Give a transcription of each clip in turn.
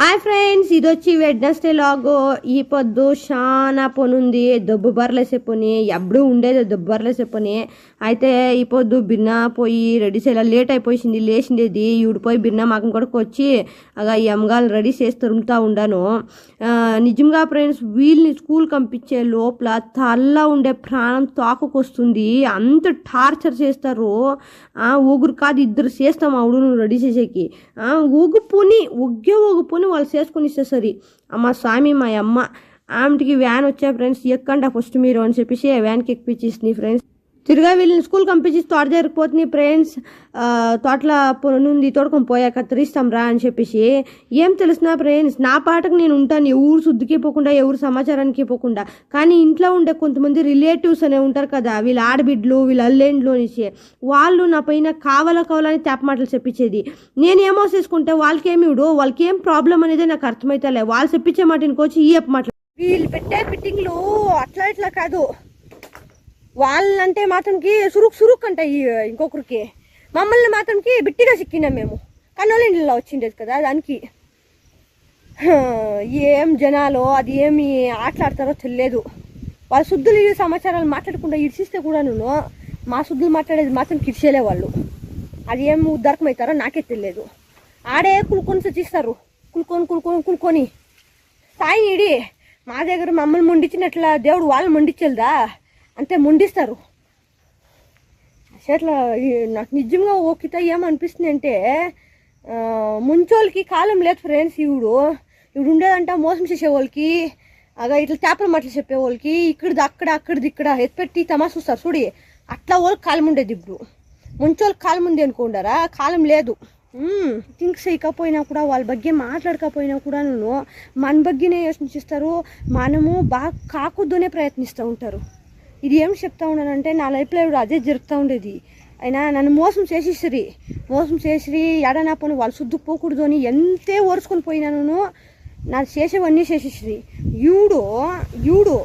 Hi friends ఇది వచ్చి Wednesday లాగో ఈ పొద్దు చాలా పని ఉంది దొబ్బు బర్రెల పని ఎప్పుడు ఉండేది దొబ్బు బర్రెల పని అయితే ఈ పొద్దు బిన్న పోయి రెడీ చేయాలి? లేట్ అయిపోయింది. లేచిండేది ఈవిడ పోయి బిన్న మాకం కొడుకు వచ్చి అలా ఈ రెడీ చేసి తరుముతా ఉండాను. నిజంగా ఫ్రెండ్స్ వీళ్ళని స్కూల్ పంపించే లోపల తల్ల ఉండే ప్రాణం తాకుకొస్తుంది. అంత టార్చర్ చేస్తారు. ఆ, ఊగురు కాదు ఇద్దరు చేస్తాం ఆవిడను నువ్వు రెడీ చేసేకి. ఆ, ఊగుపోని ఒగ్గే ఊగుపోని వాళ్ళు చేసుకుని ఇస్తే సరి అమ్మ స్వామి మా అమ్మ. ఆమెకి వ్యాన్ వచ్చా ఫ్రెండ్స్? ఎక్కండి ఫస్ట్ మీరు అని చెప్పేసి ఆ వ్యాన్కి ఎక్కిపించేసింది ఫ్రెండ్స్. తిరిగా వీళ్ళని స్కూల్ పంపించి తోట జరిగిపోతుంది. ఫ్రెండ్స్ తోటలో నుండి తోడుకొని పోయాక తిరిస్తాం రా అని చెప్పేసి ఏం తెలిసిన ఫ్రెండ్స్ నా పాటకు నేను ఉంటాను. ఎవరు శుద్ధికి పోకుండా ఎవరు సమాచారానికి పోకుండా. కానీ ఇంట్లో ఉండే కొంతమంది రిలేటివ్స్ అనే ఉంటారు కదా వీళ్ళ ఆడబిడ్లు వీళ్ళ అల్లెండ్లు అనేసి వాళ్ళు నా పైన కావాల కావాలని తేప మాటలు చెప్పించేది. నేను ఏమో చేసుకుంటే వాళ్ళకి ఏమి ఇవ్వడు వాళ్ళకి ఏం ప్రాబ్లం అనేది నాకు అర్థమైతలే వాళ్ళు చెప్పించే మాట ఇంకొచ్చి ఈ అప్ప మాటలు వీళ్ళు పెట్టే ఫిట్టింగ్లు అట్లా ఇట్లా కాదు. వాళ్ళంటే మాత్రంకి సురుక్ సురుక్ అంటాయి ఇంకొకరికి. మమ్మల్ని మాత్రంకి బిట్టిగా సిక్కినాం మేము. కన్నోళ్ళ ఇంట్లో వచ్చిండేది కదా దానికి. ఏం జనాలు అది ఏమి ఆటలాడతారో తెలియదు. వాళ్ళ శుద్ధులు ఈ సమాచారాలు మాట్లాడకుండా ఇడిచిస్తే కూడా నేను మా శుద్ధులు మాట్లాడేది మాత్రం కిడిచేలే వాళ్ళు. అది ఏం ఉద్దరకం అవుతారో నాకే తెలియదు. ఆడే కులుకొని సచిస్తారు కులుకొని కులుకొని కులుకొని. సాయి ఇడి మా దగ్గర మమ్మల్ని ముండించినట్ల దేవుడు వాళ్ళు ముండించలేదా అంతే ముండిస్తారు అట్లా నాకు నిజంగా ఓకిత ఏమనిపిస్తుంది అంటే ఆ, ముంచోళ్ళకి కాలం లేదు ఫ్రెండ్స్ ఇవిడు ఇవిడు ఉండేదంట మోసం చేసే వాళ్ళకి అగా ఇట్లా చేపల మాటలు చెప్పే వాళ్ళకి ఇక్కడిది అక్కడ అక్కడిది ఇక్కడ ఎత్తిపెట్టి తమాషా చూస్తారు చూడి అట్లా వాళ్ళకి కాలం ఉండేది ఇప్పుడు ముంచోళ్ళకి కాలం ఉంది అనుకుంటారా కాలం లేదు థింక్స్ చేయకపోయినా కూడా వాళ్ళ ಬಗ್ಗೆ మాట్లాడకపోయినా కూడా నేను మన బగ్గేనే యోచించిస్తారు మనము బాగా కాకుద్దనే ప్రయత్నిస్తూ ఉంటారు ఇది ఏం చెప్తా ఉన్నానంటే నా లైఫ్లో ఇప్పుడు అదే జరుగుతూ ఉండేది. అయినా నన్ను మోసం చేసేసిరి మోసం చేసిరి ఎడనా పోను వాళ్ళు శుద్ధకు పోకూడదు అని ఎంతే ఓర్చుకొని పోయినాను నా చేసేవన్నీ చేసేసిరి ఈడు ఈడు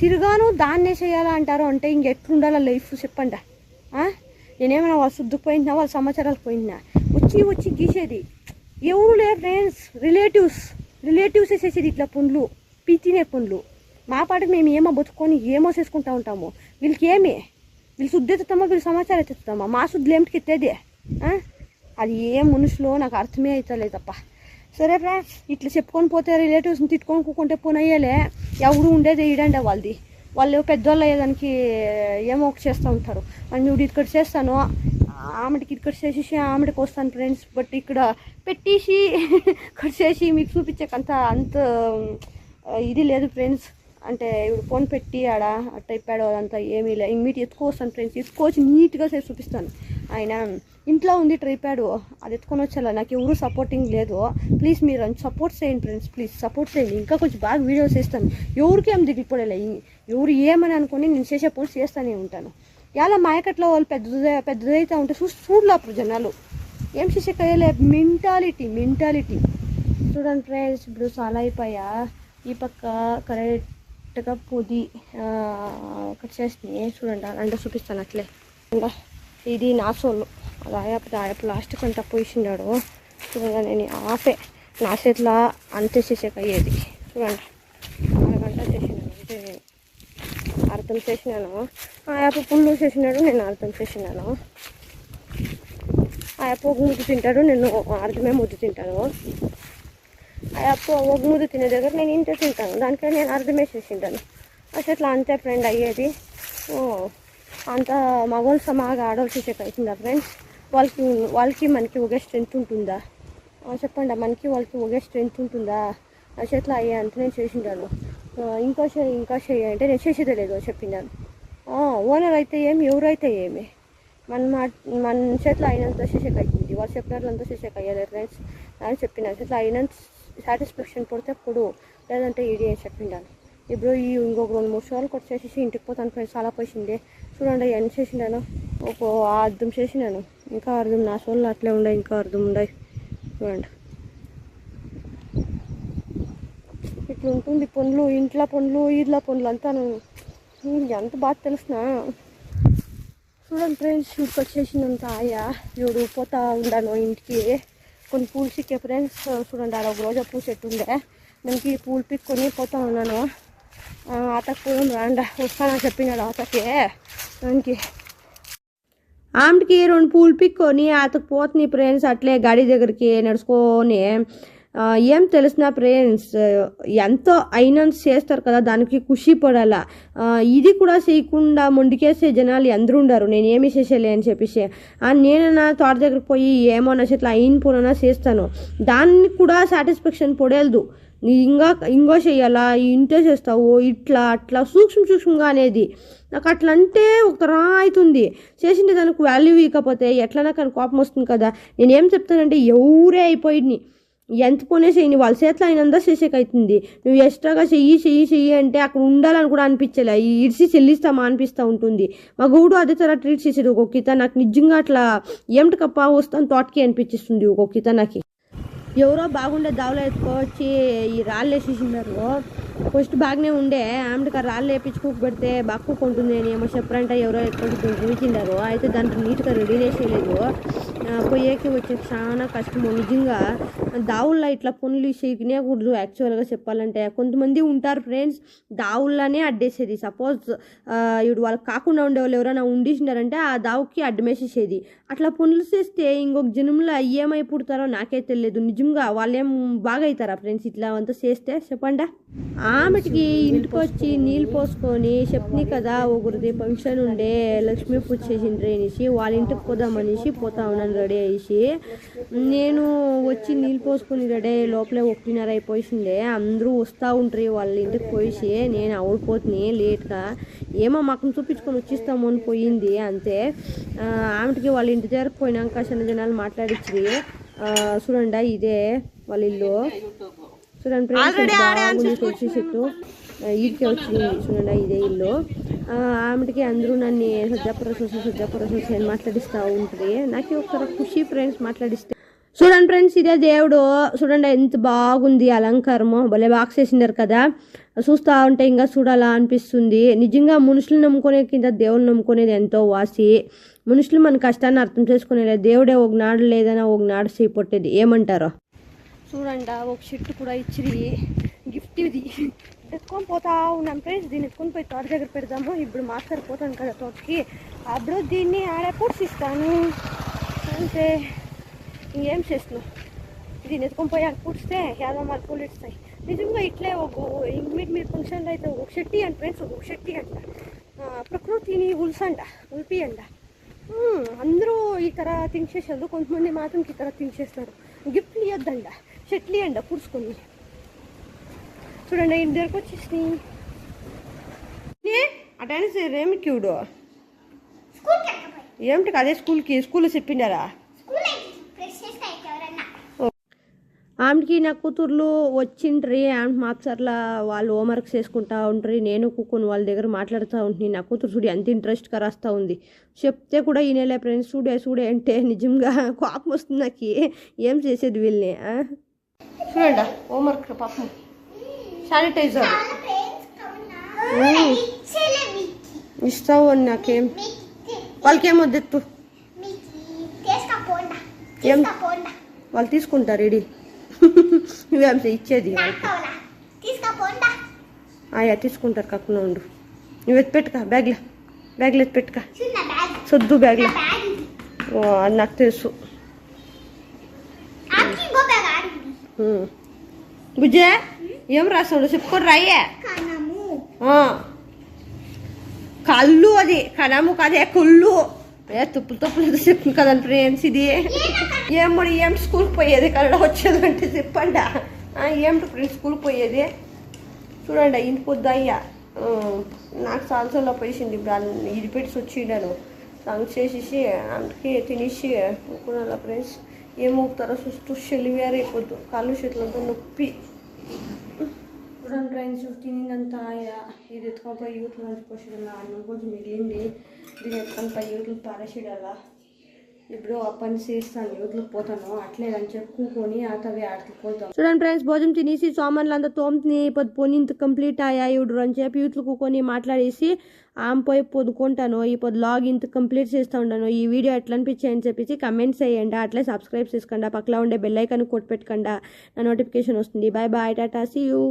తిరగాను దాన్నే చేయాలా అంటారు అంటే ఇంకెట్లుండాలా లైఫ్ చెప్పండి? నేనేమైనా వాళ్ళు సుద్దుకు పోయినా వాళ్ళ సమాచారాలకు పోయినా వచ్చి వచ్చి గీసేది. ఎవరు లేరు ఫ్రెండ్స్ రిలేటివ్స్ రిలేటివ్స్ చేసేది ఇట్లా పనులు? పితినే పనులు. మా పాటకు మేము ఏమో బతుకొని ఏమో చేసుకుంటా ఉంటాము. వీళ్ళకి ఏమి? వీళ్ళు శుద్ధి ఎత్తుతామా వీళ్ళు సమాచారం ఎత్తుతామా మా శుద్ధులు ఏమిటికి ఎత్తేది? అది ఏ మనుషులో నాకు అర్థమే అవుతలేదు తప్ప సరే ఫ్రెండ్స్ ఇట్లా చెప్పుకొని పోతే రిలేటివ్స్ని తిట్టుకొని కూకుంటే పోనయ్యేలే ఎవడు ఉండేది ఇడండి వాళ్ళది. వాళ్ళు పెద్దోళ్ళు అయ్యేదానికి ఏమో ఒకటి చేస్తూ ఉంటారు. అని నువ్వు ఇక్కడ చేస్తాను. ఆమెకి ఇక్కడ చేసేసి ఆమెకి వస్తాను ఫ్రెండ్స్ బట్ ఇక్కడ పెట్టేసి ఇక్కడ చేసి మీకు చూపించకంత అంత ఇది లేదు ఫ్రెండ్స్ అంటే ఇప్పుడు ఫోన్ పెట్టి ఆడ అట్ట ఇప్పాడు అదంతా ఏమీ లేదు ఇంక మీటి ఎత్తుకోవస్తాను ఫ్రెండ్స్ ఎత్తుకోవచ్చు నీట్గా చేసి చూపిస్తాను. ఆయన ఇంట్లో ఉంది ట్రైపాడు అది ఎత్తుకొని వచ్చేలా నాకు ఎవరు సపోర్టింగ్ లేదు. ప్లీజ్ మీరు సపోర్ట్ చేయండి ఫ్రెండ్స్ ప్లీజ్ సపోర్ట్ చేయండి. ఇంకా కొంచెం బాగా వీడియోస్ చేస్తాను. ఎవరికి ఏం దిగిపోలే ఎవరు ఏమని అనుకొని నేను చేసే పనులు చేస్తూనే ఉంటాను. ఇలా మాయకట్లో వాళ్ళు పెద్దదే పెద్దదైతే ఉంటే చూ చూడలేప్పుడు జనాలు. ఏం చేసే కదలే మెంటాలిటీ మెంటాలిటీ. చూడండి ఫ్రెండ్స్ ఇప్పుడు చాలా అయిపోయా. ఈ పక్క కరెక్ట్ కరెక్ట్గా పొది కట్ చేసి చూడండి అలాంటి చూపిస్తాను అట్లే. ఇది నా సోళ్ళు రాయపు ఆయప్ప ఆయప్ప లాస్ట్కి అంతా పోయిసిండాడు చూడండి నేను ఆఫే నా చేతిలో అంతే చేసేక అయ్యేది. చూడండి. అరగంట చేసినాను అంటే నేను. అర్థం చేసినాను. ఆయప్ప పుల్లు చేసినాడు నేను అర్థం చేసినాను. ఆయప్ప ఒక ముద్దు తింటాడు నేను అర్థమే ముద్దు తింటాను. అప్పు ఒక ముద్దు తినే దగ్గర నేను ఇంత తింటాను. దానికని నేను అర్థమే చేసింటాను అసలు అంతే ఫ్రెండ్ అయ్యేది. అంత మగవాళ్ళు సమాగా ఆడవాళ్ళు చేసే అవుతుందా ఫ్రెండ్స్ వాళ్ళకి వాళ్ళకి మనకి ఒకే స్ట్రెంత్ ఉంటుందా? చెప్పండి మనకి వాళ్ళకి ఒకే స్ట్రెంత్ ఉంటుందా? ఆ చేతిలో అయ్యే అంత నేను చేసింటాను. ఇంకా ఇంకో చేయి ఇంకా చేయి అంటే నేను చేసేదే లేదు చెప్పినాను. ఓనర్ అయితే ఏమి ఎవరైతే ఏమి? మన మా మన చేతిలో అయినంత చేసేకి అవుతుంది వాళ్ళు చెప్పినట్లంతా చేసేకి అయ్యలేదు ఫ్రెండ్స్ అని చెప్పిన. చేతిలో అయినంత సాటిస్ఫాక్షన్ పడితే అప్పుడు లేదంటే ఇది అని చెప్పిండాను. ఇప్పుడు ఈ ఇంకొక రెండు మూడు సార్లు కొట్టి చేసేసి ఇంటికి పోతాను ఫ్రెండ్స్ చాలా పోసిండే. చూడండి ఎన్ని చేసిండాను. ఒక అర్థం చేసినాను. ఇంకా అర్థం నా సోళ్ళు అట్లే ఉండే ఇంకా అర్థం ఉండే. చూడండి. ఇట్లా ఉంటుంది పనులు ఇంట్లో పనులు ఈడ్ల పనులు అంతాను ఎంత బాగా తెలుసునా? చూడండి ఫ్రెండ్స్ షూట్కి వచ్చేసినంత ఆయా ఇవిడు పోతా ఉండాను ఇంటికి. కొన్ని పూలు చిక్కే ఫ్రెండ్స్ చూడండి అలా ఒక రోజు పూ చెట్టు ఉండే. దానికి ఈ పూలు పిక్కొని పోతా ఉన్నాను ఆతకు పూలం పోదాం రాండా వస్తానని చెప్పినాడు ఆతకే దానికి ఆమెకి రెండు పూలు పిక్కొని ఆతకు పోతుంది ఫ్రెండ్స్ అట్లే గాడి దగ్గరికి నడుచుకొని. ఏం తెలిసిన ఫ్రెండ్స్ ఎంతో అయినంత చేస్తారు కదా దానికి ఖుషి పడాలా? ఇది కూడా చేయకుండా మొండికేసే జనాలు ఎందరు ఉండరు. నేను ఏమి చేసేలే అని చెప్పేసి. నేను నా తోట దగ్గరికి పోయి ఏమో నా అయిన పోనైనా చేస్తాను. దాన్ని కూడా సాటిస్ఫాక్షన్ పడేదు ఇంకా ఇంకో చెయ్యాలా ఇంతే చేస్తావు ఇట్లా అట్లా సూక్ష్మ సూక్ష్మంగా అనేది. నాకు అట్లా అంటే ఒక రా అవుతుంది. చేసింటే దానికి వాల్యూ ఇవ్వకపోతే ఎట్లా నాకు కోపం వస్తుంది కదా. నేను ఏం చెప్తానంటే ఎవరే అయిపోయింది ఎంత పోనే చేయని వాళ్ళ చేతిలో అయినందా చేసేకైతుంది నువ్వు ఎక్స్ట్రాగా చెయ్యి చెయ్యి చెయ్యి అంటే అక్కడ ఉండాలని కూడా అనిపించలే. ఈ ఇడిసి చెల్లిస్తామా అనిపిస్తూ ఉంటుంది. మా గౌడు అదే తర ట్రీట్ చేసేది కిత. నాకు నిజంగా అట్లా ఏమిటి కప్ప వస్తాను తోటకి అనిపించిస్తుంది కిత నాకు. ఎవరో బాగుండే దావలో ఎత్తుకోవచ్చి ఈ రాళ్ళు వేసేసినారు. ఫస్ట్ బాగానే ఉండే ఆమెకి ఆ రాళ్ళు వేపించుకోక పెడితే బాక్కుకుంటుంది అని ఏమో చెప్పరంట ఎవరో కొంచెం చూపించిండారు అయితే దానికి నీట్గా రెడీ చేయలేదు పోయేకి వచ్చే చాలా కష్టము. నిజంగా దావుల్లో ఇట్లా పనులు చేయకూడదు యాక్చువల్గా చెప్పాలంటే. కొంతమంది ఉంటారు ఫ్రెండ్స్ దావుల్లోనే అడ్డేసేది. సపోజ్ ఇప్పుడు వాళ్ళకి కాకుండా ఉండే వాళ్ళు ఎవరైనా ఉండిసినారంటే ఆ దావుకి అడ్డమేసేసేది. అట్లా పనులు చేస్తే ఇంకొక జనంలో ఏమై పుడతారో నాకే తెలియదు. నిజంగా వాళ్ళేం బాగా అవుతారా ఫ్రెండ్స్ ఇట్లా అంతా చేస్తే? చెప్పండా? ఆమెటికి ఇంటికి వచ్చి నీళ్ళు పోసుకొని చెప్పని కదా ఒకరిది ఫంక్షన్ ఉండే లక్ష్మీ పూజ చేసిండ్రి అనేసి వాళ్ళ ఇంటికి పోదామనేసి పోతా ఉన్నాను రెడీ అయ్యేసి నేను వచ్చి నీళ్ళు పోసుకొని రెడీ లోపలే ఒకటిన్నర అయిపోయిండే. అందరూ వస్తూ ఉంటారు వాళ్ళ ఇంటికి పోయేసి నేను అవుడిపోతుంది లేట్గా ఏమో మాకు చూపించుకొని వచ్చిస్తాము అని పోయింది అంతే. ఆమెటికి వాళ్ళ ఇంటి దగ్గరకు పోయినాక చిన్న జనాలు మాట్లాడించి చూడండి ఇదే వాళ్ళ ఇల్లు. చూడండి ఫ్రెండ్స్ బాగుంది తులసి చెట్టు. ఈడికే వచ్చింది చూడండి ఇదే ఇల్లు. ఆ, ఆమెటికి అందరూ నన్ను సజ్జాపురసోసి సజ్జాపురసోసి అని మాట్లాడిస్తూ ఉంటుంది. నాకు ఒకసారి ఖుషి ఫ్రెండ్స్ మాట్లాడిస్తే. చూడండి ఫ్రెండ్స్ ఇదే దేవుడు. చూడండి ఎంత బాగుంది అలంకారము. భలే బాగా చేసినారు కదా. చూస్తూ ఉంటే ఇంకా చూడాలా అనిపిస్తుంది. నిజంగా మనుషులు నమ్ముకునే కింద దేవుని నమ్ముకునేది ఎంతో వాసి. మనుషులు మన కష్టాన్ని అర్థం చేసుకునేది దేవుడే ఒక నాడు లేదన్నా ఒక నాడు చేపట్టేది ఏమంటారు? చూడండి ఒక చెట్టు కూడా ఇచ్చిరి. గిఫ్ట్ ఇది. ఎత్తుకొని పోతా ఉన్నాం ఫ్రెండ్స్ దీన్ని ఎత్తుకొని పోయి తోట దగ్గర పెడదాము. ఇప్పుడు మాస్టర్ పోతాను కదా తోటకి. అప్పుడు దీన్ని ఆడే పూడ్చిస్తాను అంతే. ఇంకేం చేస్తున్నావు? దీన్ని ఎత్తుకొని పోయి అక్కడ పూడిస్తే యాదో మరి పూలు ఇస్తాయి. నిజంగా ఇట్లే ఒక మీరు మీరు ఫంక్షన్లో అయితే ఒక షెట్టి అండి ఫ్రెండ్స్ ఒక షెట్టి అంట ప్రకృతిని ఉల్సంట ఉల్పి అంట అందరూ ఈ థింక్ చేసేది కొంతమంది మాత్రం ఈ థింక్ చేస్తారు గిఫ్ట్లు ఇవ్వద్దండ చెట్లు ఇవ్వండి పుడుచుకొని చూడండి ఇంటి దగ్గరకు వచ్చేసి అటెండెన్స్ ఏమి క్యూడు? ఏమిటి అదే స్కూల్కి? స్కూల్లో చెప్పిండారా? ఆమెకి నా కూతుర్లు వచ్చిండ్రి ఆమె మాస్టర్ల వాళ్ళు హోంవర్క్ చేసుకుంటా ఉంటారు నేను కూకొని వాళ్ళ దగ్గర మాట్లాడుతూ ఉంటుంది నా కూతురు చూడు ఎంత ఇంట్రెస్ట్గా రాస్తూ ఉంది. చెప్తే కూడా ఈయనలే ఫ్రెండ్స్ చూడే చూడే అంటే నిజంగా కోపం వస్తుంది నాకు. ఏం చేసేది వీళ్ళని చూడండి హోంవర్క్ పాపం. శానిటైజర్. ఇస్తావు అని నాకేం? వాళ్ళకేం వద్దెత్తు ఏం? వాళ్ళు తీసుకుంటారు ఇడి నువ్వేం ఇచ్చేది? ఆయా తీసుకుంటారు కాకుండా ఉండు. నువ్వు ఎత్తి పెట్టుక బ్యాగ్లో. బ్యాగ్లో ఎత్తి పెట్టుక. సొద్దు బ్యాగ్లో. నాకు తెలుసు. బుజ్జే ఏం రాసాడు చెప్పుకొని రాయే కళ్ళు అది కణము కదే కుళ్ళు ఏ తుప్పులు తుప్పులు ఏదో చెప్పింది కదండి ఫ్రెండ్స్ ఇది ఏం మరి ఏం స్కూల్కి పోయేది కన్నడ వచ్చేది అంటే చెప్పండి ఏమిటి ఫ్రెండ్స్ స్కూల్కి పోయేది చూడండి ఇంటి పొద్దు అయ్యా నాకు సాల్సల్లో పోసింది ఇప్పుడు అన్ని ఇది పెట్టి వచ్చిండాను సంగ్ చేసేసి అందుకే తినేసి అనుకున్నాను ఫ్రెండ్స్ ఏమవుతారో చూస్తూ చెలివేరు అయిపోద్దు కాళ్ళు చేతులంతా నొప్పి చూడండి ఫ్రెండ్స్ తినిందంతా ఇది ఎత్తుకొని పోయి యూత్లో నుంచి పోసేయాల అన్నం కొంచెం మిగిలింది దీన్ని ఎత్తుకొని పోయి యూత్లో పారేసేయాల ఇప్పుడు ఆ పని చేస్తాను యూత్లకు పోతాను అట్లే అని చెప్పి కూకొని ఆటలు పోతాం. చూడండి ఫ్రెండ్స్ భోజనం తినేసి సామాన్లు అంతా తోమ్ని పొద్దు పోని ఇంత కంప్లీట్ అయ్యా ఇప్పుడు అని చెప్పి యూత్లు కూకొని మాట్లాడేసి ఆమె పోయి పొద్దుకుంటాను ఈ పొద్దు లాగ్ ఇంత కంప్లీట్ చేస్తూ ఉంటాను ఈ వీడియో ఎట్లా అనిపించాయి అని చెప్పేసి కమెంట్స్ చేయండి. అట్లే సబ్స్క్రైబ్ చేసుకోండి. పక్కన ఉండే బెల్ ఐకాన్ కొట్టి పెట్టుకోండి. నా నోటిఫికేషన్ వస్తుంది. Bye bye tata see you